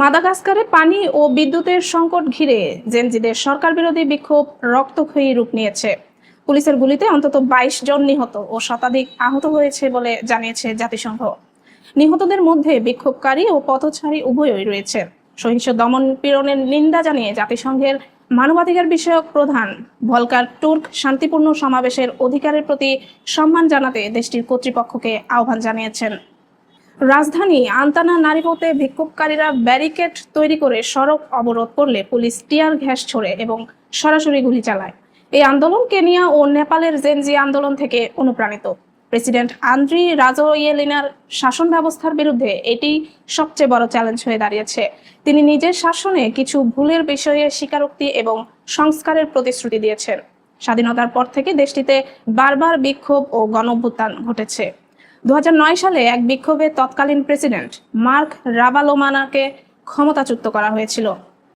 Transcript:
মাদাগাস্কারে পানি ও বিদ্যুতের সংকট ঘিরে জেনজিদের সরকার বিরোধী বিক্ষোভ রক্তক্ষয়ী রূপ নিয়েছে। পুলিশের গুলিতে অন্তত বাইশ জন নিহত ও শতাধিক আহত হয়েছে বলে জানিয়েছে জাতিসংঘ। নিহতদের মধ্যে বিক্ষোভকারী ও পথচারী উভয়ই রয়েছে। সহিংস দমন পীড়নের নিন্দা জানিয়ে জাতিসংঘের মানবাধিকার বিষয়ক প্রধান ভলকার তুর্ক শান্তিপূর্ণ সমাবেশের অধিকারের প্রতি সম্মান জানাতে দেশটির কর্তৃপক্ষকে আহ্বান জানিয়েছেন। রাজধানী আন্তানা নারীপথে বিক্ষোভকারীরা ব্যারিকেড তৈরি করে সড়ক অবরোধ করলে পুলিশ টিয়ার গ্যাস ছোড়ে এবং সরাসরি গুলি চালায়। এই আন্দোলন কেনিয়া ও নেপালের জেনজি আন্দোলন থেকে অনুপ্রাণিত। প্রেসিডেন্ট আন্দ্রি রাজোয়েলিনার শাসন ব্যবস্থার বিরুদ্ধে এটি সবচেয়ে বড় চ্যালেঞ্জ হয়ে দাঁড়িয়েছে। তিনি নিজের শাসনে কিছু ভুলের বিষয়ে স্বীকারোক্তি এবং সংস্কারের প্রতিশ্রুতি দিয়েছেন। স্বাধীনতার পর থেকে দেশটিতে বারবার বিক্ষোভ ও গণঅভ্যুত্থান ঘটেছে। দু হাজার নয় সালে এক বিক্ষোভে তৎকালীন প্রেসিডেন্ট মার্ক রাবালোমানাকে ক্ষমতাচ্যুত করা হয়েছিল।